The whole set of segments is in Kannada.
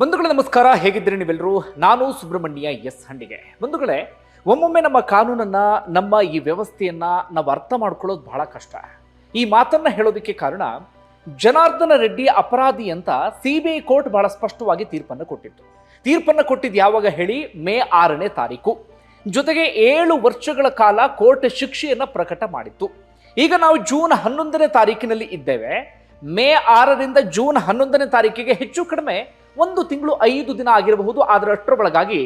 ಬಂಧುಗಳೇ ನಮಸ್ಕಾರ, ಹೇಗಿದ್ದೀರಿ ನೀವೆಲ್ಲರೂ? ನಾನು ಸುಬ್ರಹ್ಮಣ್ಯ ಎಸ್ ಹಂಡಿಗೆ ಬಂಧುಗಳೇ, ಒಮ್ಮೊಮ್ಮೆ ನಮ್ಮ ಕಾನೂನನ್ನು, ನಮ್ಮ ಈ ವ್ಯವಸ್ಥೆಯನ್ನು ನಾವು ಅರ್ಥ ಮಾಡ್ಕೊಳ್ಳೋದು ಬಹಳ ಕಷ್ಟ. ಈ ಮಾತನ್ನು ಹೇಳೋದಕ್ಕೆ ಕಾರಣ ಜನಾರ್ದನ ರೆಡ್ಡಿ ಅಪರಾಧಿ ಅಂತ ಸಿ ಬಿ ಕೋರ್ಟ್ ಬಹಳ ಸ್ಪಷ್ಟವಾಗಿ ತೀರ್ಪನ್ನು ಕೊಟ್ಟಿತ್ತು. ತೀರ್ಪನ್ನು ಕೊಟ್ಟಿದ್ದು ಯಾವಾಗ ಹೇಳಿ? ಮೇ ಆರನೇ ತಾರೀಕು. ಜೊತೆಗೆ ಏಳು ವರ್ಷಗಳ ಕಾಲ ಕೋರ್ಟ್ ಶಿಕ್ಷೆಯನ್ನು ಪ್ರಕಟ ಮಾಡಿತ್ತು. ಈಗ ನಾವು ಜೂನ್ ಹನ್ನೊಂದನೇ ತಾರೀಕಿನಲ್ಲಿ ಇದ್ದೇವೆ. ಮೇ ಆರರಿಂದ ಜೂನ್ ಹನ್ನೊಂದನೇ ತಾರೀಕಿಗೆ ಹೆಚ್ಚು ಕಡಿಮೆ ಒಂದು ತಿಂಗಳು ಐದು ದಿನ ಆಗಿರಬಹುದು, ಆದರೆ ಅಷ್ಟರ ಒಳಗಾಗಿ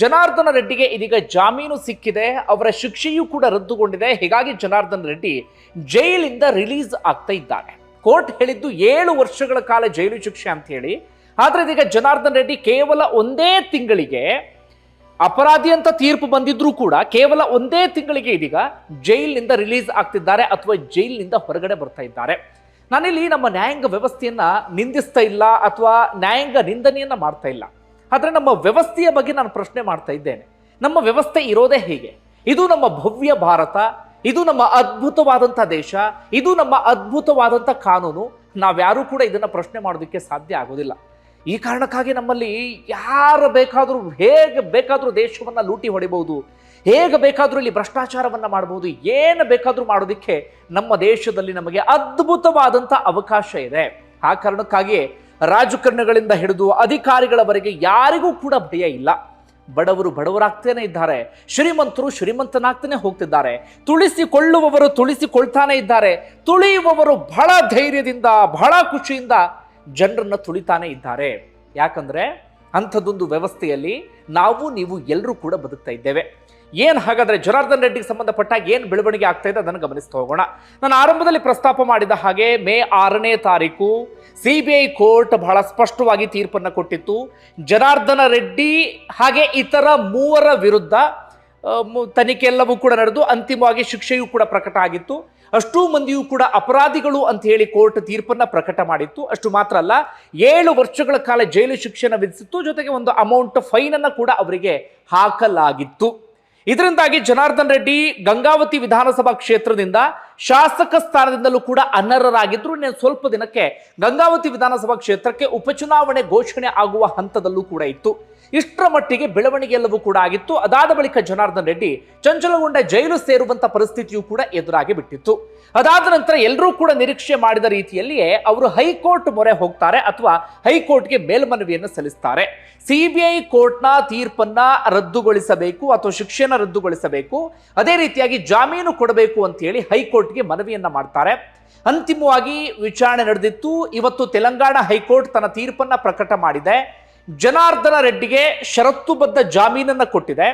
ಜನಾರ್ದನ ರೆಡ್ಡಿಗೆ ಇದೀಗ ಜಾಮೀನು ಸಿಕ್ಕಿದೆ, ಅವರ ಶಿಕ್ಷೆಯೂ ಕೂಡ ರದ್ದುಗೊಂಡಿದೆ. ಹೀಗಾಗಿ ಜನಾರ್ದನ ರೆಡ್ಡಿ ಜೈಲಿಂದ ರಿಲೀಸ್ ಆಗ್ತಾ ಇದ್ದಾರೆ ಕೋರ್ಟ್ ಹೇಳಿದ್ದು ಏಳು ವರ್ಷಗಳ ಕಾಲ ಜೈಲು ಶಿಕ್ಷೆ ಅಂತ ಹೇಳಿ. ಆದರೆ ಇದೀಗ ಜನಾರ್ದನ್ ರೆಡ್ಡಿ ಕೇವಲ ಒಂದೇ ತಿಂಗಳಿಗೆ ಅಪರಾಧಿ ಅಂತ ತೀರ್ಪು ಬಂದಿದ್ರೂ ಕೂಡ ಕೇವಲ ಒಂದೇ ತಿಂಗಳಿಗೆ ಇದೀಗ ಜೈಲಿನಿಂದ ರಿಲೀಸ್ ಆಗ್ತಿದ್ದಾರೆ ಅಥವಾ ಜೈಲಿನಿಂದ ಹೊರಗಡೆ ಬರ್ತಾ ಇದ್ದಾರೆ. ನಾನಿಲ್ಲಿ ನಮ್ಮ ನ್ಯಾಯಾಂಗ ವ್ಯವಸ್ಥೆಯನ್ನ ನಿಂದಿಸ್ತಾ ಇಲ್ಲ ಅಥವಾ ನ್ಯಾಯಾಂಗ ನಿಂದನೆಯನ್ನ ಮಾಡ್ತಾ ಇಲ್ಲ. ಆದರೆ ನಮ್ಮ ವ್ಯವಸ್ಥೆಯ ಬಗ್ಗೆ ನಾನು ಪ್ರಶ್ನೆ ಮಾಡ್ತಾ ಇದ್ದೇನೆ. ನಮ್ಮ ವ್ಯವಸ್ಥೆ ಇರೋದೇ ಹೇಗೆ? ಇದು ನಮ್ಮ ಭವ್ಯ ಭಾರತ, ಇದು ನಮ್ಮ ಅದ್ಭುತವಾದಂಥ ದೇಶ, ಇದು ನಮ್ಮ ಅದ್ಭುತವಾದಂಥ ಕಾನೂನು. ನಾವ್ಯಾರೂ ಕೂಡ ಇದನ್ನು ಪ್ರಶ್ನೆ ಮಾಡೋದಕ್ಕೆ ಸಾಧ್ಯ ಆಗೋದಿಲ್ಲ. ಈ ಕಾರಣಕ್ಕಾಗಿ ನಮ್ಮಲ್ಲಿ ಯಾರು ಬೇಕಾದರೂ, ಹೇಗೆ ಬೇಕಾದರೂ ದೇಶವನ್ನು ಲೂಟಿ ಹೊಡಿಬಹುದು? ಹೇಗೆ ಬೇಕಾದರೂ ಇಲ್ಲಿ ಭ್ರಷ್ಟಾಚಾರವನ್ನು ಮಾಡಬಹುದು ಏನು ಬೇಕಾದರೂ ಮಾಡೋದಕ್ಕೆ ನಮ್ಮ ದೇಶದಲ್ಲಿ ನಮಗೆ ಅದ್ಭುತವಾದಂಥ ಅವಕಾಶ ಇದೆ. ಆ ಕಾರಣಕ್ಕಾಗಿ ರಾಜಕಾರಣಿಗಳಿಂದ ಹಿಡಿದು ಅಧಿಕಾರಿಗಳವರೆಗೆ ಯಾರಿಗೂ ಕೂಡ ಭಯ ಇಲ್ಲ. ಬಡವರು ಬಡವರಾಗ್ತೇನೆ ಇದ್ದಾರೆ, ಶ್ರೀಮಂತರು ಶ್ರೀಮಂತನಾಗ್ತಾನೆ ಹೋಗ್ತಿದ್ದಾರೆ, ತುಳಿಸಿಕೊಳ್ಳುವವರು ತುಳಿಸಿಕೊಳ್ತಾನೆ ಇದ್ದಾರೆ, ತುಳಿಯುವವರು ಬಹಳ ಧೈರ್ಯದಿಂದ, ಬಹಳ ಖುಷಿಯಿಂದ ಜನರನ್ನು ತುಳಿತಾನೆ ಇದ್ದಾರೆ. ಯಾಕಂದರೆ ಅಂಥದ್ದೊಂದು ವ್ಯವಸ್ಥೆಯಲ್ಲಿ ನಾವು, ನೀವು ಎಲ್ಲರೂ ಕೂಡ ಬದುಕ್ತಾ ಇದ್ದೇವೆ. ಏನ್ ಹಾಗಾದರೆ ಜನಾರ್ದನ್ ರೆಡ್ಡಿಗೆ ಸಂಬಂಧಪಟ್ಟ ಏನು ಬೆಳವಣಿಗೆ ಆಗ್ತಾ ಇದೆ ಅದನ್ನು ಗಮನಿಸ್ತಾ ಹೋಗೋಣ. ನಾನು ಆರಂಭದಲ್ಲಿ ಪ್ರಸ್ತಾಪ ಮಾಡಿದ ಹಾಗೆ ಮೇ ಆರನೇ ತಾರೀಕು ಸಿ ಕೋರ್ಟ್ ಬಹಳ ಸ್ಪಷ್ಟವಾಗಿ ತೀರ್ಪನ್ನು ಕೊಟ್ಟಿತ್ತು. ಜನಾರ್ದನ ರೆಡ್ಡಿ ಹಾಗೆ ಇತರ ಮೂವರ ವಿರುದ್ಧ ತನಿಖೆ ಎಲ್ಲವೂ ಕೂಡ ನಡೆದು ಅಂತಿಮವಾಗಿ ಶಿಕ್ಷೆಯೂ ಕೂಡ ಪ್ರಕಟ ಆಗಿತ್ತು. ಅಷ್ಟೂ ಮಂದಿಯೂ ಕೂಡ ಅಪರಾಧಿಗಳು ಅಂತ ಹೇಳಿ ಕೋರ್ಟ್ ತೀರ್ಪನ್ನ ಪ್ರಕಟ ಮಾಡಿತ್ತು. ಅಷ್ಟು ಮಾತ್ರ ಅಲ್ಲ, ಏಳು ವರ್ಷಗಳ ಕಾಲ ಜೈಲು ಶಿಕ್ಷೆನ ವಿಧಿಸಿತ್ತು. ಜೊತೆಗೆ ಒಂದು ಅಮೌಂಟ್ ಫೈನನ್ನು ಕೂಡ ಅವರಿಗೆ ಹಾಕಲಾಗಿತ್ತು. ಇದರಿಂದಾಗಿ ಜನಾರ್ದನ್ ರೆಡ್ಡಿ ಗಂಗಾವತಿ ವಿಧಾನಸಭಾ ಕ್ಷೇತ್ರದಿಂದ ಶಾಸಕ ಸ್ಥಾನದಿಂದಲೂ ಕೂಡ ಅನರ್ಹರಾಗಿದ್ರು. ಸ್ವಲ್ಪ ದಿನಕ್ಕೆ ಗಂಗಾವತಿ ವಿಧಾನಸಭಾ ಕ್ಷೇತ್ರಕ್ಕೆ ಉಪಚುನಾವಣೆ ಘೋಷಣೆ ಆಗುವ ಹಂತದಲ್ಲೂ ಕೂಡ ಇತ್ತು. ಇಷ್ಟರ ಮಟ್ಟಿಗೆ ಬೆಳವಣಿಗೆ ಎಲ್ಲವೂ ಕೂಡ ಆಗಿತ್ತು. ಅದಾದ ಬಳಿಕ ಜನಾರ್ದನ್ ರೆಡ್ಡಿ ಚಂಚಲಗೊಂಡ ಜೈಲು ಸೇರುವಂತ ಪರಿಸ್ಥಿತಿಯೂ ಕೂಡ ಎದುರಾಗಿ ಬಿಟ್ಟಿತ್ತು. ಅದಾದ ನಂತರ ಎಲ್ಲರೂ ಕೂಡ ನಿರೀಕ್ಷೆ ಮಾಡಿದ ರೀತಿಯಲ್ಲಿಯೇ ಅವರು ಹೈಕೋರ್ಟ್ ಮೊರೆ ಹೋಗ್ತಾರೆ ಅಥವಾ ಹೈಕೋರ್ಟ್ಗೆ ಮೇಲ್ಮನವಿಯನ್ನು ಸಲ್ಲಿಸ್ತಾರೆ. ಸಿಬಿಐ ಕೋರ್ಟ್ನ ತೀರ್ಪನ್ನ ರದ್ದುಗೊಳಿಸಬೇಕು ಅಥವಾ ಶಿಕ್ಷೆನ ರದ್ದುಗೊಳಿಸಬೇಕು. ಅದೇ ರೀತಿಯಾಗಿ ಜಾಮೀನು ಕೊಡಬೇಕು ಅಂತ ಹೇಳಿ ಹೈಕೋರ್ಟ್ಗೆ ಮನವಿಯನ್ನ ಮಾಡ್ತಾರೆ. ಅಂತಿಮವಾಗಿ ವಿಚಾರಣೆ ನಡೆದಿತ್ತು. ಇವತ್ತು ತೆಲಂಗಾಣ ಹೈಕೋರ್ಟ್ ತನ್ನ ತೀರ್ಪನ್ನ ಪ್ರಕಟ ಮಾಡಿದೆ. ಜನಾರ್ದನ ರೆಡ್ಡಿಗೆ ಷರತ್ತುಬದ್ಧ ಜಾಮೀನನ್ನ ಕೊಟ್ಟಿದೆ.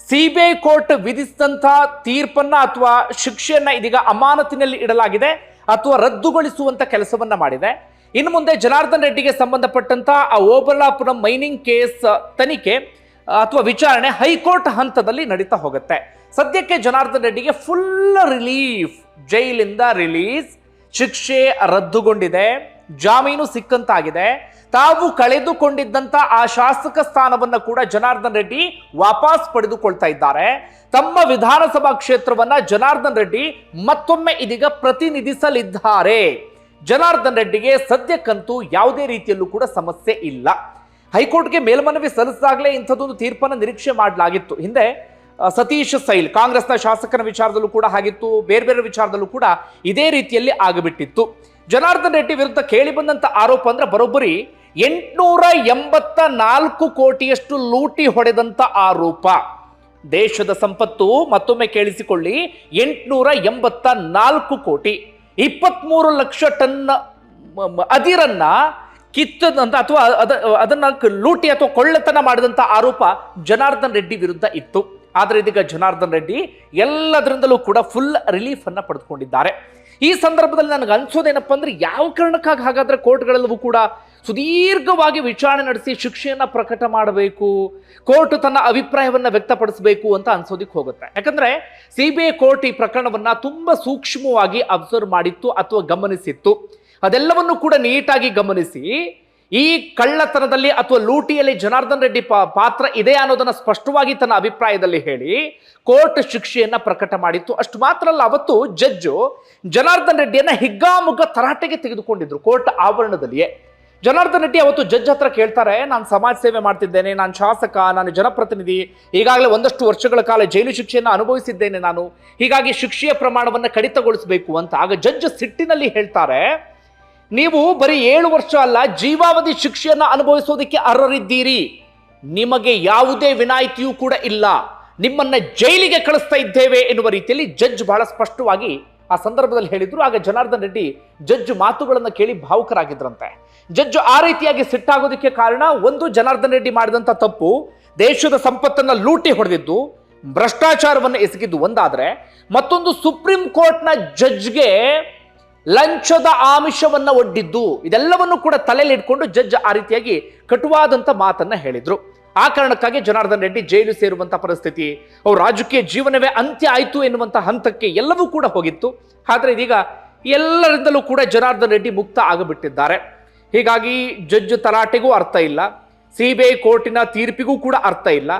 ಸಿಬಿಐ ಕೋರ್ಟ್ ವಿಧಿಸಿದಂತಹ ತೀರ್ಪನ್ನ ಅಥವಾ ಶಿಕ್ಷೆಯನ್ನ ಇದೀಗ ಅಮಾನತಿನಲ್ಲಿ ಇಡಲಾಗಿದೆ ಅಥವಾ ರದ್ದುಗೊಳಿಸುವಂತ ಕೆಲಸವನ್ನ ಮಾಡಿದೆ. ಇನ್ನು ಮುಂದೆ ಜನಾರ್ದನ್ ರೆಡ್ಡಿಗೆ ಸಂಬಂಧಪಟ್ಟಂತಹ ಆ ಓಬಲಾಪುರಂ ಮೈನಿಂಗ್ ಕೇಸ್ ತನಿಖೆ ಅಥವಾ ವಿಚಾರಣೆ ಹೈಕೋರ್ಟ್ ಹಂತದಲ್ಲಿ ನಡೀತಾ ಹೋಗುತ್ತೆ. ಸದ್ಯಕ್ಕೆ ಜನಾರ್ದನ್ ರೆಡ್ಡಿಗೆ ಫುಲ್ ರಿಲೀಫ್, ಜೈಲಿಂದ ರಿಲೀಸ್, ಶಿಕ್ಷೆ ರದ್ದುಗೊಂಡಿದೆ, ಜಾಮೀನು ಸಿಕ್ಕಂತಾಗಿದೆ. ತಾವು ಕಳೆದುಕೊಂಡಿದ್ದಂತ ಆ ಶಾಸಕ ಸ್ಥಾನವನ್ನ ಕೂಡ ಜನಾರ್ದನ್ ರೆಡ್ಡಿ ವಾಪಸ್ ಪಡೆದುಕೊಳ್ತಾ ಇದ್ದಾರೆ. ತಮ್ಮ ವಿಧಾನಸಭಾ ಕ್ಷೇತ್ರವನ್ನ ಜನಾರ್ದನ್ ರೆಡ್ಡಿ ಮತ್ತೊಮ್ಮೆ ಇದೀಗ ಪ್ರತಿನಿಧಿಸಲಿದ್ದಾರೆ. ಜನಾರ್ದನ್ ರೆಡ್ಡಿಗೆ ಸದ್ಯಕ್ಕಂತೂ ಯಾವುದೇ ರೀತಿಯಲ್ಲೂ ಕೂಡ ಸಮಸ್ಯೆ ಇಲ್ಲ. ಹೈಕೋರ್ಟ್ಗೆ ಮೇಲ್ಮನವಿ ಸಲ್ಲಿಸಿದಾಗಲೇ ಇಂಥದ್ದೊಂದು ತೀರ್ಪನ್ನು ನಿರೀಕ್ಷೆ ಮಾಡಲಾಗಿತ್ತು. ಹಿಂದೆ ಸತೀಶ್ ಸೈಲ್ ಕಾಂಗ್ರೆಸ್ನ ಶಾಸಕನ ವಿಚಾರದಲ್ಲೂ ಕೂಡ ಆಗಿತ್ತು ಬೇರೆ ಬೇರೆ ವಿಚಾರದಲ್ಲೂ ಕೂಡ ಇದೇ ರೀತಿಯಲ್ಲಿ ಆಗಿಬಿಟ್ಟಿತ್ತು. ಜನಾರ್ದನ್ ರೆಡ್ಡಿ ವಿರುದ್ಧ ಕೇಳಿ ಬಂದಂತ ಆರೋಪ ಅಂದ್ರೆ ಬರೋಬ್ಬರಿ ಎಂಟುನೂರ ಎಂಬತ್ತ ನಾಲ್ಕು ಕೋಟಿಯಷ್ಟು ಲೂಟಿ ಹೊಡೆದಂತ ಆರೋಪ ದೇಶದ ಸಂಪತ್ತು ಮತ್ತೊಮ್ಮೆ ಕೇಳಿಸಿಕೊಳ್ಳಿ ಎಂಟುನೂರ ಎಂಬತ್ತ ನಾಲ್ಕು ಕೋಟಿ. ಇಪ್ಪತ್ಮೂರು ಲಕ್ಷ ಟನ್ ಅದಿರನ್ನ ಕಿತ್ತದಂತ ಅಥವಾ ಅದ ಅದನ್ನ ಲೂಟಿ ಅಥವಾ ಕೊಳ್ಳತನ ಮಾಡಿದಂತ ಆರೋಪ ಜನಾರ್ದನ್ ರೆಡ್ಡಿ ವಿರುದ್ಧ ಇತ್ತು. ಆದರೆ ಇದೀಗ ಜನಾರ್ದನ್ ರೆಡ್ಡಿ ಎಲ್ಲದರಿಂದಲೂ ಕೂಡ ಫುಲ್ ರಿಲೀಫ್ ಅನ್ನ ಪಡೆದುಕೊಂಡಿದ್ದಾರೆ. ಈ ಸಂದರ್ಭದಲ್ಲಿ ನನಗೆ ಅನ್ಸೋದೇನಪ್ಪ ಅಂದ್ರೆ ಯಾವ ಕಾರಣಕ್ಕಾಗಿ ಹಾಗಾದ್ರೆ ಕೋರ್ಟ್ಗಳೆಲ್ಲವೂ ಕೂಡ ಸುದೀರ್ಘವಾಗಿ ವಿಚಾರಣೆ ನಡೆಸಿ ಶಿಕ್ಷೆಯನ್ನು ಪ್ರಕಟ ಮಾಡಬೇಕು, ಕೋರ್ಟ್ ತನ್ನ ಅಭಿಪ್ರಾಯವನ್ನು ವ್ಯಕ್ತಪಡಿಸಬೇಕು ಅಂತ ಅನ್ಸೋದಿಕ್ಕೆ ಹೋಗುತ್ತೆ. ಯಾಕಂದ್ರೆ ಐ ಕೋರ್ಟ್ ಈ ಪ್ರಕರಣವನ್ನ ತುಂಬಾ ಸೂಕ್ಷ್ಮವಾಗಿ ಅಬ್ಸರ್ವ್ ಮಾಡಿತ್ತು ಅಥವಾ ಗಮನಿಸಿತ್ತು. ಅದೆಲ್ಲವನ್ನು ಕೂಡ ನೀಟಾಗಿ ಗಮನಿಸಿ ಈ ಕಳ್ಳತನದಲ್ಲಿ ಅಥವಾ ಲೂಟಿಯಲ್ಲಿ ಜನಾರ್ದನ್ ರೆಡ್ಡಿ ಪಾತ್ರ ಇದೆ ಅನ್ನೋದನ್ನ ಸ್ಪಷ್ಟವಾಗಿ ತನ್ನ ಅಭಿಪ್ರಾಯದಲ್ಲಿ ಹೇಳಿ ಕೋರ್ಟ್ ಶಿಕ್ಷೆಯನ್ನ ಪ್ರಕಟ ಮಾಡಿತ್ತು. ಅಷ್ಟು ಮಾತ್ರ ಅಲ್ಲ, ಅವತ್ತು ಜಡ್ಜು ಜನಾರ್ದನ್ ರೆಡ್ಡಿಯನ್ನ ಹಿಗ್ಗಾಮುಗ್ಗ ತರಾಟೆಗೆ ತೆಗೆದುಕೊಂಡಿದ್ರು ಕೋರ್ಟ್ ಆವರಣದಲ್ಲಿಯೇ. ಜನಾರ್ದನ್ ರೆಡ್ಡಿ ಅವತ್ತು ಜಡ್ಜ್ ಹತ್ರ ಕೇಳ್ತಾರೆ, ನಾನು ಸಮಾಜ ಸೇವೆ ಮಾಡ್ತಿದ್ದೇನೆ, ನಾನು ಶಾಸಕ, ನಾನು ಜನಪ್ರತಿನಿಧಿ, ಈಗಾಗಲೇ ಒಂದಷ್ಟು ವರ್ಷಗಳ ಕಾಲ ಜೈಲು ಶಿಕ್ಷೆಯನ್ನು ಅನುಭವಿಸಿದ್ದೇನೆ ನಾನು, ಹೀಗಾಗಿ ಶಿಕ್ಷೆಯ ಪ್ರಮಾಣವನ್ನು ಕಡಿತಗೊಳಿಸಬೇಕು ಅಂತ. ಆಗ ಜಡ್ಜ್ ಸಿಟ್ಟಿನಲ್ಲಿ ಹೇಳ್ತಾರೆ ನೀವು ಬರೀ ಏಳು ವರ್ಷ ಅಲ್ಲ ಜೀವಾವಧಿ ಶಿಕ್ಷೆಯನ್ನು ಅನುಭವಿಸೋದಕ್ಕೆ ಅರ್ಹರಿದ್ದೀರಿ. ನಿಮಗೆ ಯಾವುದೇ ವಿನಾಯಿತಿಯೂ ಕೂಡ ಇಲ್ಲ. ನಿಮ್ಮನ್ನ ಜೈಲಿಗೆ ಕಳಿಸ್ತಾ ಇದ್ದೇವೆ ಎನ್ನುವ ರೀತಿಯಲ್ಲಿ ಜಡ್ಜ್ ಬಹಳ ಸ್ಪಷ್ಟವಾಗಿ ಆ ಸಂದರ್ಭದಲ್ಲಿ ಹೇಳಿದ್ರು. ಆಗ ಜನಾರ್ದನ್ ರೆಡ್ಡಿ ಜಡ್ಜ್ ಮಾತುಗಳನ್ನು ಕೇಳಿ ಭಾವುಕರಾಗಿದ್ರಂತೆ. ಜಡ್ಜ್ ಆ ರೀತಿಯಾಗಿ ಸಿಟ್ಟಾಗೋದಕ್ಕೆ ಕಾರಣ ಒಂದು ಜನಾರ್ದನ್ ರೆಡ್ಡಿ ಮಾಡಿದಂಥ ತಪ್ಪು, ದೇಶದ ಸಂಪತ್ತನ್ನ ಲೂಟಿ ಹೊಡೆದಿದ್ದು, ಭ್ರಷ್ಟಾಚಾರವನ್ನು ಎಸಗಿದ್ದು ಒಂದಾದರೆ ಮತ್ತೊಂದು ಸುಪ್ರೀಂ ಕೋರ್ಟ್ನ ಜಡ್ಜ್ಗೆ ಲಂಚದ ಆಮಿಷವನ್ನ ಒಡ್ಡಿದ್ದು ಇದೆಲ್ಲವನ್ನು ಕೂಡ ತಲೆಯಲ್ಲಿ ಇಟ್ಕೊಂಡು ಜಡ್ಜ್ ಆ ರೀತಿಯಾಗಿ ಕಟುವಾದಂತ ಮಾತನ್ನ ಹೇಳಿದ್ರು. ಆ ಕಾರಣಕ್ಕಾಗಿ ಜನಾರ್ದನ್ ರೆಡ್ಡಿ ಜೈಲು ಸೇರುವಂತ ಪರಿಸ್ಥಿತಿ, ಅವ್ರ ರಾಜಕೀಯ ಜೀವನವೇ ಅಂತ್ಯ ಆಯಿತು ಎನ್ನುವಂಥ ಹಂತಕ್ಕೆ ಎಲ್ಲವೂ ಕೂಡ ಹೋಗಿತ್ತು. ಆದರೆ ಇದೀಗ ಎಲ್ಲರಿಂದಲೂ ಕೂಡ ಜನಾರ್ದನ್ ರೆಡ್ಡಿ ಮುಕ್ತ ಆಗಿಬಿಟ್ಟಿದ್ದಾರೆ. ಹೀಗಾಗಿ ಜಡ್ಜ್ ತಲಾಟೆಗೂ ಅರ್ಥ ಇಲ್ಲ, ಸಿಬಿಐ ಕೋರ್ಟಿನ ತೀರ್ಪಿಗೂ ಕೂಡ ಅರ್ಥ ಇಲ್ಲ.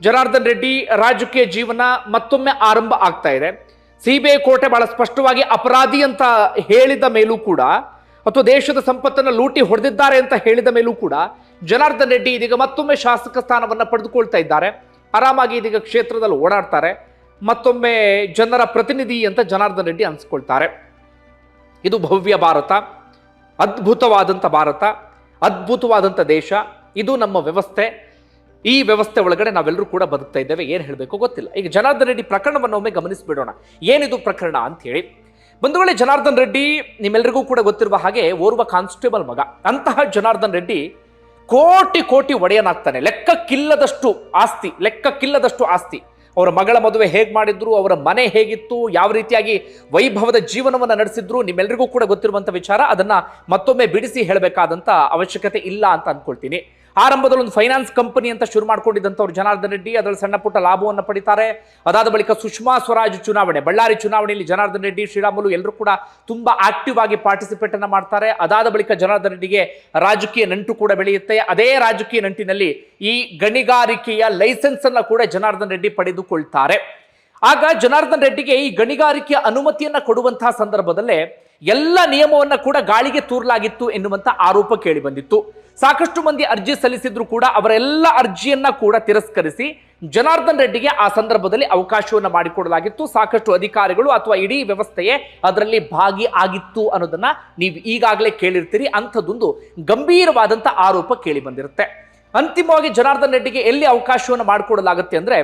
ಜನಾರ್ದನ್ ರೆಡ್ಡಿ ರಾಜಕೀಯ ಜೀವನ ಮತ್ತೊಮ್ಮೆ ಆರಂಭ ಆಗ್ತಾ ಇದೆ. ಸಿಬಿಐ ಕೋರ್ಟೆ ಬಹಳ ಸ್ಪಷ್ಟವಾಗಿ ಅಪರಾಧಿ ಅಂತ ಹೇಳಿದ ಮೇಲೂ ಕೂಡ, ಅಥವಾ ದೇಶದ ಸಂಪತ್ತನ್ನು ಲೂಟಿ ಹೊಡೆದಿದ್ದಾರೆ ಅಂತ ಹೇಳಿದ ಮೇಲೂ ಕೂಡ ಜನಾರ್ದನ್ ರೆಡ್ಡಿ ಇದೀಗ ಮತ್ತೊಮ್ಮೆ ಶಾಸಕ ಸ್ಥಾನವನ್ನು ಪಡೆದುಕೊಳ್ತಾ ಇದ್ದಾರೆ. ಆರಾಮಾಗಿ ಇದೀಗ ಕ್ಷೇತ್ರದಲ್ಲಿ ಓಡಾಡ್ತಾರೆ. ಮತ್ತೊಮ್ಮೆ ಜನರ ಪ್ರತಿನಿಧಿ ಅಂತ ಜನಾರ್ದನ್ ರೆಡ್ಡಿ ಅನ್ಸ್ಕೊಳ್ತಾರೆ. ಇದು ಭವ್ಯ ಭಾರತ ಅದ್ಭುತವಾದಂಥ ಭಾರತ ಅದ್ಭುತವಾದಂಥ ದೇಶ, ಇದು ನಮ್ಮ ವ್ಯವಸ್ಥೆ. ಈ ವ್ಯವಸ್ಥೆ ಒಳಗಡೆ ನಾವೆಲ್ಲರೂ ಕೂಡ ಬದುಕ್ತಾ ಇದ್ದೇವೆ. ಏನು ಹೇಳಬೇಕು ಗೊತ್ತಿಲ್ಲ. ಈಗ ಜನಾರ್ದನ್ ರೆಡ್ಡಿ ಪ್ರಕರಣವನ್ನು ಒಮ್ಮೆ ಗಮನಿಸಿಬಿಡೋಣ. ಏನಿದು ಪ್ರಕರಣ ಅಂತ ಹೇಳಿ ಬಂಧುಗಳೇ, ಜನಾರ್ದನ್ ರೆಡ್ಡಿ ನಿಮ್ಮೆಲ್ಲರಿಗೂ ಕೂಡ ಗೊತ್ತಿರುವ ಹಾಗೆ ಓರ್ವ ಕಾನ್ಸ್ಟೇಬಲ್ ಮಗ. ಅಂತಹ ಜನಾರ್ದನ್ ರೆಡ್ಡಿ ಕೋಟಿ ಕೋಟಿ ಒಡೆಯನಾಗ್ತಾನೆ. ಲೆಕ್ಕಕ್ಕಿಲ್ಲದಷ್ಟು ಆಸ್ತಿ ಲೆಕ್ಕಕ್ಕಿಲ್ಲದಷ್ಟು ಆಸ್ತಿ. ಅವರ ಮಗಳ ಮದುವೆ ಹೇಗೆ ಮಾಡಿದ್ರು, ಅವರ ಮನೆ ಹೇಗಿತ್ತು, ಯಾವ ರೀತಿಯಾಗಿ ವೈಭವದ ಜೀವನವನ್ನು ನಡೆಸಿದ್ರು ನಿಮ್ಮೆಲ್ಲರಿಗೂ ಕೂಡ ಗೊತ್ತಿರುವಂಥ ವಿಚಾರ. ಅದನ್ನು ಮತ್ತೊಮ್ಮೆ ಬಿಡಿಸಿ ಹೇಳಬೇಕಾದಂಥ ಅವಶ್ಯಕತೆ ಇಲ್ಲ ಅಂತ ಅನ್ಕೊಳ್ತೀನಿ. ಆರಂಭದಲ್ಲಿ ಒಂದು ಫೈನಾನ್ಸ್ ಕಂಪನಿ ಅಂತ ಶುರು ಮಾಡಿಕೊಂಡಿದ್ದಂಥವ್ರು ಜನಾರ್ದನ್ ರೆಡ್ಡಿ, ಅದರಲ್ಲಿ ಸಣ್ಣ ಪುಟ್ಟ ಲಾಭವನ್ನು ಪಡಿತಾರೆ. ಅದಾದ ಬಳಿಕ ಸುಷ್ಮಾ ಸ್ವರಾಜ್ ಚುನಾವಣೆ, ಬಳ್ಳಾರಿ ಚುನಾವಣೆಯಲ್ಲಿ ಜನಾರ್ದನ್ ರೆಡ್ಡಿ, ಶ್ರೀರಾಮುಲು ಎಲ್ಲರೂ ಕೂಡ ತುಂಬಾ ಆಕ್ಟಿವ್ ಆಗಿ ಪಾರ್ಟಿಸಿಪೇಟ್ ಅನ್ನ ಮಾಡ್ತಾರೆ. ಅದಾದ ಬಳಿಕ ಜನಾರ್ದನ್ ರೆಡ್ಡಿಗೆ ರಾಜಕೀಯ ನಂಟು ಕೂಡ ಬೆಳೆಯುತ್ತೆ. ಅದೇ ರಾಜಕೀಯ ನಂಟಿನಲ್ಲಿ ಈ ಗಣಿಗಾರಿಕೆಯ ಲೈಸೆನ್ಸ್ ಅನ್ನ ಕೂಡ ಜನಾರ್ದನ್ ರೆಡ್ಡಿ ಪಡೆದುಕೊಳ್ತಾರೆ. ಆಗ ಜನಾರ್ದನ್ ರೆಡ್ಡಿಗೆ ಈ ಗಣಿಗಾರಿಕೆಯ ಅನುಮತಿಯನ್ನ ಕೊಡುವಂತಹ ಸಂದರ್ಭದಲ್ಲೇ ಎಲ್ಲ ನಿಯಮವನ್ನು ಕೂಡ ಗಾಳಿಗೆ ತೂರಲಾಗಿತ್ತು ಎನ್ನುವಂಥ ಆರೋಪ ಕೇಳಿ ಬಂದಿತ್ತು ಸಾಕಷ್ಟು ಮಂದಿ ಅರ್ಜಿ ಸಲ್ಲಿಸಿದ್ರು ಕೂಡ ಅವರೆಲ್ಲ ಅರ್ಜಿಯನ್ನ ಕೂಡ ತಿರಸ್ಕರಿಸಿ ಜನಾರ್ದನ್ ರೆಡ್ಡಿಗೆ ಆ ಸಂದರ್ಭದಲ್ಲಿ ಅವಕಾಶವನ್ನು ಮಾಡಿಕೊಡಲಾಗಿತ್ತು. ಸಾಕಷ್ಟು ಅಧಿಕಾರಿಗಳು ಅಥವಾ ಇಡೀ ವ್ಯವಸ್ಥೆಯೇ ಅದರಲ್ಲಿ ಭಾಗಿ ಆಗಿತ್ತು ಅನ್ನೋದನ್ನ ನೀವು ಈಗಾಗಲೇ ಕೇಳಿರ್ತೀರಿ. ಅಂಥದ್ದೊಂದು ಗಂಭೀರವಾದಂಥ ಆರೋಪ ಕೇಳಿ ಬಂದಿರುತ್ತೆ ಅಂತಿಮವಾಗಿ ಜನಾರ್ದನ್ ರೆಡ್ಡಿಗೆ ಎಲ್ಲಿ ಅವಕಾಶವನ್ನು ಮಾಡಿಕೊಡಲಾಗುತ್ತೆ ಅಂದ್ರೆ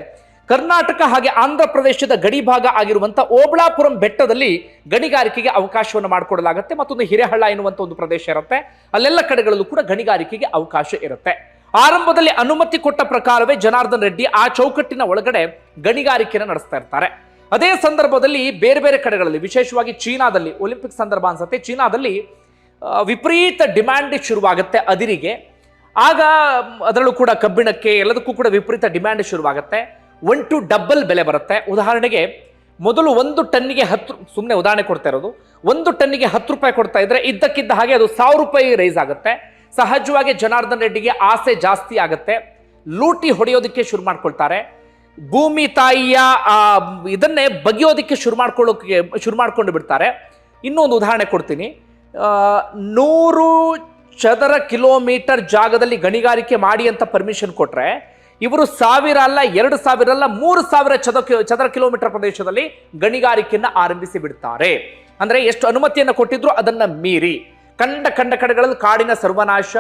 ಕರ್ನಾಟಕ ಹಾಗೆ ಆಂಧ್ರ ಪ್ರದೇಶದ ಗಡಿ ಭಾಗ ಆಗಿರುವಂತ ಓಬಳಾಪುರಂ ಬೆಟ್ಟದಲ್ಲಿ ಗಣಿಗಾರಿಕೆಗೆ ಅವಕಾಶವನ್ನು ಮಾಡಿಕೊಡಲಾಗುತ್ತೆ ಮತ್ತೊಂದು ಹಿರೇಹಳ್ಳ ಎನ್ನುವಂತ ಒಂದು ಪ್ರದೇಶ ಇರುತ್ತೆ. ಅಲ್ಲೆಲ್ಲ ಕಡೆಗಳಲ್ಲೂ ಕೂಡ ಗಣಿಗಾರಿಕೆಗೆ ಅವಕಾಶ ಇರುತ್ತೆ. ಆರಂಭದಲ್ಲಿ ಅನುಮತಿ ಕೊಟ್ಟ ಪ್ರಕಾರವೇ ಜನಾರ್ದನ್ ರೆಡ್ಡಿ ಆ ಚೌಕಟ್ಟಿನ ಒಳಗಡೆ ಗಣಿಗಾರಿಕೆಯನ್ನು ನಡೆಸ್ತಾ ಇರ್ತಾರೆ. ಅದೇ ಸಂದರ್ಭದಲ್ಲಿ ಬೇರೆ ಬೇರೆ ಕಡೆಗಳಲ್ಲಿ, ವಿಶೇಷವಾಗಿ ಚೀನಾದಲ್ಲಿ, ಒಲಿಂಪಿಕ್ ಸಂದರ್ಭ ಅನ್ಸುತ್ತೆ, ಚೀನಾದಲ್ಲಿ ವಿಪರೀತ ಡಿಮ್ಯಾಂಡ್ ಶುರುವಾಗುತ್ತೆ ಅದಿರಿಗೆ. ಆಗ, ಅದರಲ್ಲೂ ಕೂಡ ಕಬ್ಬಿಣಕ್ಕೆ ಎಲ್ಲದಕ್ಕೂ ಕೂಡ ವಿಪರೀತ ಡಿಮ್ಯಾಂಡ್ ಶುರುವಾಗುತ್ತೆ. ಒನ್ ಟು ಡಬ್ಬಲ್ ಬೆಲೆ ಬರುತ್ತೆ. ಉದಾಹರಣೆಗೆ, ಮೊದಲು ಒಂದು ಟನ್ನಿಗೆ ಹತ್ತು ಸುಮ್ಮನೆ ಉದಾಹರಣೆ ಕೊಡ್ತಾ ಇರೋದು. ಒಂದು ಟನ್ನಿಗೆ ಹತ್ತು ರೂಪಾಯಿ ಕೊಡ್ತಾ ಇದ್ರೆ ಇದ್ದಕ್ಕಿದ್ದ ಹಾಗೆ ಅದು ಸಾವಿರ ರೂಪಾಯಿ ರೈಸ್ ಆಗುತ್ತೆ. ಸಹಜವಾಗಿ ಜನಾರ್ದನ್ ರೆಡ್ಡಿಗೆ ಆಸೆ ಜಾಸ್ತಿ ಆಗುತ್ತೆ. ಲೂಟಿ ಹೊಡೆಯೋದಕ್ಕೆ ಶುರು ಮಾಡ್ಕೊಳ್ತಾರೆ. ಭೂಮಿ ತಾಯಿಯ ಇದನ್ನೇ ಬಗೆಯೋದಕ್ಕೆ ಶುರು ಮಾಡ್ಕೊಳ್ಳೋಕೆ, ಶುರು ಮಾಡ್ಕೊಂಡು ಬಿಡ್ತಾರೆ. ಇನ್ನೊಂದು ಉದಾಹರಣೆ ಕೊಡ್ತೀನಿ. ನೂರು ಚದರ ಕಿಲೋಮೀಟರ್ ಜಾಗದಲ್ಲಿ ಗಣಿಗಾರಿಕೆ ಮಾಡಿ ಅಂತ ಪರ್ಮಿಷನ್ ಕೊಟ್ರೆ ಇವರು ಸಾವಿರ ಅಲ್ಲ, ಎರಡು ಸಾವಿರ ಅಲ್ಲ, ಮೂರು ಸಾವಿರ ಚದ ಚದರ ಕಿಲೋಮೀಟರ್ ಪ್ರದೇಶದಲ್ಲಿ ಗಣಿಗಾರಿಕೆಯನ್ನು ಆರಂಭಿಸಿ ಬಿಡ್ತಾರೆ. ಅಂದ್ರೆ ಎಷ್ಟು ಅನುಮತಿಯನ್ನು ಕೊಟ್ಟಿದ್ರು ಅದನ್ನ ಮೀರಿ. ಕಂಡ ಕಂಡ ಕಡೆಗಳಲ್ಲಿ ಕಾಡಿನ ಸರ್ವನಾಶ,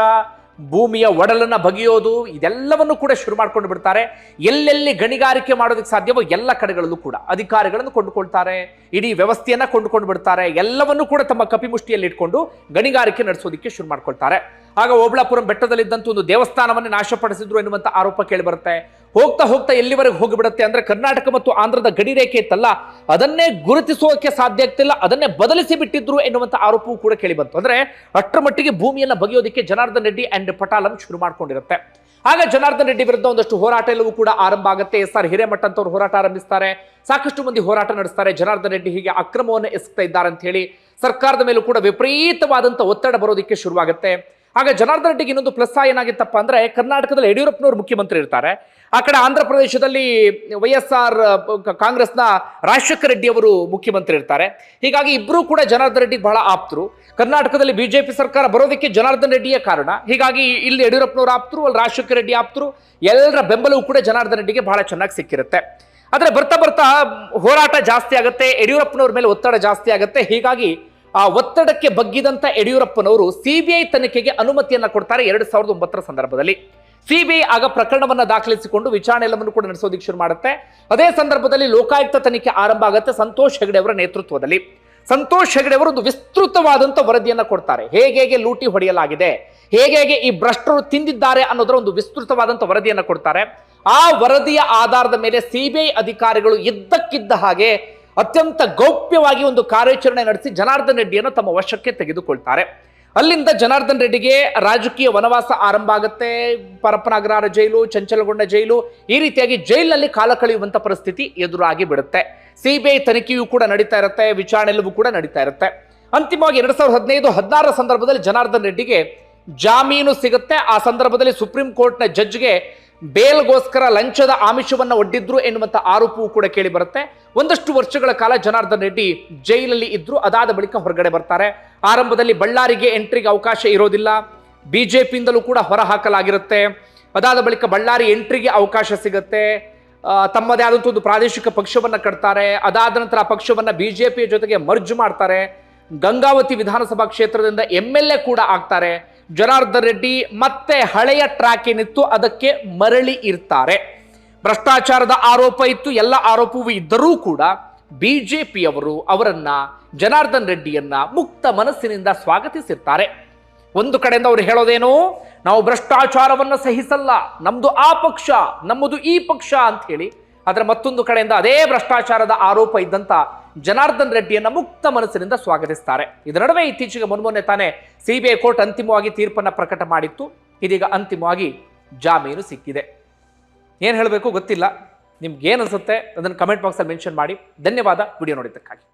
ಭೂಮಿಯ ಒಡಲನ್ನ ಬಗೆಯೋದು, ಇದೆಲ್ಲವನ್ನು ಕೂಡ ಶುರು ಮಾಡ್ಕೊಂಡು ಬಿಡ್ತಾರೆ. ಎಲ್ಲೆಲ್ಲಿ ಗಣಿಗಾರಿಕೆ ಮಾಡೋದಕ್ಕೆ ಸಾಧ್ಯವೋ ಎಲ್ಲ ಕಡೆಗಳಲ್ಲೂ ಕೂಡ ಅಧಿಕಾರಿಗಳನ್ನು ಕೊಂಡುಕೊಳ್ತಾರೆ, ಇಡೀ ವ್ಯವಸ್ಥೆಯನ್ನ ಕೊಂಡುಕೊಂಡು ಬಿಡ್ತಾರೆ, ಎಲ್ಲವನ್ನು ಕೂಡ ತಮ್ಮ ಕಪಿಮುಷ್ಟಿಯಲ್ಲಿ ಇಟ್ಕೊಂಡು ಗಣಿಗಾರಿಕೆ ನಡೆಸೋದಕ್ಕೆ ಶುರು ಮಾಡ್ಕೊಳ್ತಾರೆ. ಆಗ ಓಬಳಾಪುರಂ ಬೆಟ್ಟದಲ್ಲಿದ್ದಂಥ ಒಂದು ದೇವಸ್ಥಾನವನ್ನು ನಾಶಪಡಿಸಿದ್ರು ಎನ್ನುವಂಥ ಆರೋಪ ಕೇಳಿ ಬರುತ್ತೆ ಹೋಗ್ತಾ ಹೋಗ್ತಾ ಎಲ್ಲಿವರೆಗೆ ಹೋಗಿಬಿಡುತ್ತೆ ಅಂದ್ರೆ ಕರ್ನಾಟಕ ಮತ್ತು ಆಂಧ್ರದ ಗಡಿ ರೇಖೆ ಇತ್ತಲ್ಲ, ಅದನ್ನೇ ಗುರುತಿಸೋಕೆ ಸಾಧ್ಯ ಆಗ್ತಿಲ್ಲ, ಅದನ್ನೇ ಬದಲಿಸಿ ಬಿಟ್ಟಿದ್ರು ಎನ್ನುವಂಥ ಆರೋಪವೂ ಕೂಡ ಕೇಳಿ ಬಂತು ಅಂದ್ರೆ ಅಷ್ಟರ ಮಟ್ಟಿಗೆ ಭೂಮಿಯನ್ನು ಬಗೆಯೋದಕ್ಕೆ ಜನಾರ್ದನ್ ರೆಡ್ಡಿ ಅಂಡ್ ಪಟಾಲಂ ಶುರು ಮಾಡ್ಕೊಂಡಿರುತ್ತೆ. ಆಗ ಜನಾರ್ದನ್ ರೆಡ್ಡಿ ವಿರುದ್ಧ ಒಂದಷ್ಟು ಹೋರಾಟ ಎಲ್ಲವೂ ಕೂಡ ಆರಂಭ ಆಗುತ್ತೆ. ಎಸ್ ಆರ್ ಹಿರೇಮಠ ಅಂತವ್ರು ಹೋರಾಟ ಆರಂಭಿಸ್ತಾರೆ. ಸಾಕಷ್ಟು ಮಂದಿ ಹೋರಾಟ ನಡೆಸ್ತಾರೆ. ಜನಾರ್ದನ್ ರೆಡ್ಡಿ ಹೀಗೆ ಅಕ್ರಮವನ್ನು ಎಸಗ್ತಾ ಇದ್ದಾರೆ ಅಂತ ಹೇಳಿ ಸರ್ಕಾರದ ಮೇಲೂ ಕೂಡ ವಿಪರೀತವಾದಂಥ ಒತ್ತಡ ಬರೋದಕ್ಕೆ ಶುರುವಾಗುತ್ತೆ. ಆಗ ಜನಾರ್ದನ್ ರೆಡ್ಡಿಗೆ ಇನ್ನೊಂದು ಪ್ಲಸ್ ಏನಾಗಿತ್ತಪ್ಪ ಅಂದ್ರೆ ಕರ್ನಾಟಕದಲ್ಲಿ ಯಡಿಯೂರಪ್ಪನವರು ಮುಖ್ಯಮಂತ್ರಿ ಇರ್ತಾರೆ. ಆ ಕಡೆ ಆಂಧ್ರ ಪ್ರದೇಶದಲ್ಲಿ ವೈ ಕಾಂಗ್ರೆಸ್ನ ರಾಜಶೇಖರ ರೆಡ್ಡಿ ಅವರು ಮುಖ್ಯಮಂತ್ರಿ ಇರ್ತಾರೆ. ಹೀಗಾಗಿ ಇಬ್ಬರೂ ಕೂಡ ಜನಾರ್ದನ್ ರೆಡ್ಡಿ ಬಹಳ ಆಪ್ತರು. ಕರ್ನಾಟಕದಲ್ಲಿ ಬಿಜೆಪಿ ಸರ್ಕಾರ ಬರೋದಕ್ಕೆ ಜನಾರ್ದನ್ ರೆಡ್ಡಿಯೇ ಕಾರಣ. ಹೀಗಾಗಿ ಇಲ್ಲಿ ಯಡಿಯೂರಪ್ಪನವರು ಆಪ್ತರು, ಅಲ್ಲಿ ರಾಜಶೇಖರ ರೆಡ್ಡಿ ಆಪ್ತರು, ಎಲ್ಲರ ಬೆಂಬಲವೂ ಕೂಡ ಜನಾರ್ದನ್ ರೆಡ್ಡಿಗೆ ಬಹಳ ಚೆನ್ನಾಗಿ ಸಿಕ್ಕಿರುತ್ತೆ. ಆದರೆ ಬರ್ತಾ ಬರ್ತಾ ಹೋರಾಟ ಜಾಸ್ತಿ ಆಗುತ್ತೆ, ಯಡಿಯೂರಪ್ಪನವ್ರ ಮೇಲೆ ಒತ್ತಡ ಜಾಸ್ತಿ ಆಗುತ್ತೆ. ಹೀಗಾಗಿ ಆ ಒತ್ತಡಕ್ಕೆ ಬಗ್ಗಿದಂತ ಯಡಿಯೂರಪ್ಪನವರು ಸಿಬಿಐ ತನಿಖೆಗೆ ಅನುಮತಿಯನ್ನ ಕೊಡ್ತಾರೆ ಎರಡ್ ಸಾವಿರದ ಒಂಬತ್ತರ ಸಂದರ್ಭದಲ್ಲಿ. ಸಿಬಿಐ ಆಗ ಪ್ರಕರಣವನ್ನ ದಾಖಲಿಸಿಕೊಂಡು ವಿಚಾರಣೆ ಎಲ್ಲವನ್ನು ಕೂಡ ನಡೆಸೋದಿಕ್ಕೆ ಶುರು ಮಾಡುತ್ತೆ. ಅದೇ ಸಂದರ್ಭದಲ್ಲಿ ಲೋಕಾಯುಕ್ತ ತನಿಖೆ ಆರಂಭ ಆಗುತ್ತೆ ಸಂತೋಷ್ ಹೆಗಡೆ ಅವರ ನೇತೃತ್ವದಲ್ಲಿ. ಸಂತೋಷ್ ಹೆಗಡೆ ಅವರು ಒಂದು ವಿಸ್ತೃತವಾದಂತ ವರದಿಯನ್ನ ಕೊಡ್ತಾರೆ. ಹೇಗೆ ಹೇಗೆ ಲೂಟಿ ಹೊಡೆಯಲಾಗಿದೆ, ಹೇಗೆ ಹೇಗೆ ಈ ಭ್ರಷ್ಟರು ತಿಂದಿದ್ದಾರೆ ಅನ್ನೋದರ ಒಂದು ವಿಸ್ತೃತವಾದಂತ ವರದಿಯನ್ನ ಕೊಡ್ತಾರೆ. ಆ ವರದಿಯ ಆಧಾರದ ಮೇಲೆ ಸಿಬಿಐ ಅಧಿಕಾರಿಗಳು ಇದ್ದಕ್ಕಿದ್ದ ಹಾಗೆ ಅತ್ಯಂತ ಗೌಪ್ಯವಾಗಿ ಒಂದು ಕಾರ್ಯಾಚರಣೆ ನಡೆಸಿ ಜನಾರ್ದನ್ ರೆಡ್ಡಿಯನ್ನು ತಮ್ಮ ವಶಕ್ಕೆ ತೆಗೆದುಕೊಳ್ತಾರೆ. ಅಲ್ಲಿಂದ ಜನಾರ್ದನ್ ರೆಡ್ಡಿಗೆ ರಾಜಕೀಯ ವನವಾಸ ಆರಂಭ ಆಗುತ್ತೆ. ಪರಪ್ಪನಗರ ಜೈಲು, ಚಂಚಲಗೊಂಡ ಜೈಲು, ಈ ರೀತಿಯಾಗಿ ಜೈಲಿನಲ್ಲಿ ಕಾಲ ಕಳೆಯುವಂತ ಪರಿಸ್ಥಿತಿ ಎದುರಾಗಿ ಬಿಡುತ್ತೆ. ಸಿಬಿಐ ತನಿಖೆಯೂ ಕೂಡ ನಡೀತಾ ಇರುತ್ತೆ, ವಿಚಾರಣೆ ಎಲ್ಲವೂ ಕೂಡ ನಡೀತಾ ಇರುತ್ತೆ. ಅಂತಿಮವಾಗಿ ಎರಡ್ ಸಾವಿರದ ಹದಿನೈದು, ಹದಿನಾರರ ಸಂದರ್ಭದಲ್ಲಿ ಜನಾರ್ದನ್ ರೆಡ್ಡಿಗೆ ಜಾಮೀನು ಸಿಗುತ್ತೆ. ಆ ಸಂದರ್ಭದಲ್ಲಿ ಸುಪ್ರೀಂ ಕೋರ್ಟ್ನ ಜಡ್ಜ್ಗೆ ಬೇಲ್ಗೋಸ್ಕರ ಲಂಚದ ಆಮಿಷವನ್ನು ಒಡ್ಡಿದ್ರು ಎನ್ನುವಂಥ ಆರೋಪವೂ ಕೂಡ ಕೇಳಿ ಬರುತ್ತೆ. ಒಂದಷ್ಟು ವರ್ಷಗಳ ಕಾಲ ಜನಾರ್ದನ್ ರೆಡ್ಡಿ ಜೈಲಲ್ಲಿ ಇದ್ರು, ಅದಾದ ಬಳಿಕ ಹೊರಗಡೆ ಬರ್ತಾರೆ. ಆರಂಭದಲ್ಲಿ ಬಳ್ಳಾರಿಗೆ ಎಂಟ್ರಿಗೆ ಅವಕಾಶ ಇರೋದಿಲ್ಲ. ಬಿಜೆಪಿಯಿಂದಲೂ ಕೂಡ ಹೊರ ಹಾಕಲಾಗಿರುತ್ತೆ. ಅದಾದ ಬಳಿಕ ಬಳ್ಳಾರಿ ಎಂಟ್ರಿಗೆ ಅವಕಾಶ ಸಿಗುತ್ತೆ. ತಮ್ಮದೇ ಆದಂಥ ಒಂದು ಪ್ರಾದೇಶಿಕ ಪಕ್ಷವನ್ನ ಕಟ್ತಾರೆ. ಅದಾದ ನಂತರ ಆ ಪಕ್ಷವನ್ನ ಬಿಜೆಪಿಯ ಜೊತೆಗೆ ಮರ್ಜ್ ಮಾಡ್ತಾರೆ. ಗಂಗಾವತಿ ವಿಧಾನಸಭಾ ಕ್ಷೇತ್ರದಿಂದ ಎಂ ಎಲ್ ಎ ಕೂಡ ಆಗ್ತಾರೆ. ಜನಾರ್ದನ್ ರೆಡ್ಡಿ ಮತ್ತೆ ಹಳೆಯ ಟ್ರ್ಯಾಕ್ ಏನಿತ್ತು? ಅದಕ್ಕೆ ಮರಳಿ ಇರ್ತಾರೆ. ಭ್ರಷ್ಟಾಚಾರದ ಆರೋಪ ಇತ್ತು. ಎಲ್ಲ ಆರೋಪವೂ ಇದ್ದರೂ ಕೂಡ ಬಿಜೆಪಿಯವರು ಅವರನ್ನ, ಜನಾರ್ದನ್ ರೆಡ್ಡಿಯನ್ನ ಮುಕ್ತ ಮನಸ್ಸಿನಿಂದ ಸ್ವಾಗತಿಸಿರ್ತಾರೆ. ಒಂದು ಕಡೆಯಿಂದ ಅವರು ಹೇಳೋದೇನು? ನಾವು ಭ್ರಷ್ಟಾಚಾರವನ್ನು ಸಹಿಸಲ್ಲ. ನಮ್ದು ಆ ಪಕ್ಷ, ನಮ್ಮದು ಈ ಪಕ್ಷ ಅಂತ ಹೇಳಿ ಅದರ ಮತ್ತೊಂದು ಕಡೆಯಿಂದ ಅದೇ ಭ್ರಷ್ಟಾಚಾರದ ಆರೋಪ ಇದ್ದಂತ ಜನಾರ್ದನ್ ರೆಡ್ಡಿಯನ್ನು ಮುಕ್ತ ಮನಸ್ಸಿನಿಂದ ಸ್ವಾಗತಿಸ್ತಾರೆ. ಇದರ ನಡುವೆ ಇತ್ತೀಚೆಗೆ ಮೊನ್ಮೊನ್ನೆ ತಾನೇ ಸಿಬಿಐ ಕೋರ್ಟ್ ಅಂತಿಮವಾಗಿ ತೀರ್ಪನ್ನು ಪ್ರಕಟ ಮಾಡಿತ್ತು. ಇದೀಗ ಅಂತಿಮವಾಗಿ ಜಾಮೀನು ಸಿಕ್ಕಿದೆ. ಏನು ಹೇಳಬೇಕು ಗೊತ್ತಿಲ್ಲ. ನಿಮ್ಗೆ ಏನು ಅನಿಸುತ್ತೆ? ಅದನ್ನು ಕಮೆಂಟ್ ಬಾಕ್ಸಲ್ಲಿ ಮೆನ್ಷನ್ ಮಾಡಿ. ಧನ್ಯವಾದ. ವಿಡಿಯೋ ನೋಡಿದ್ದಕ್ಕಾಗಿ.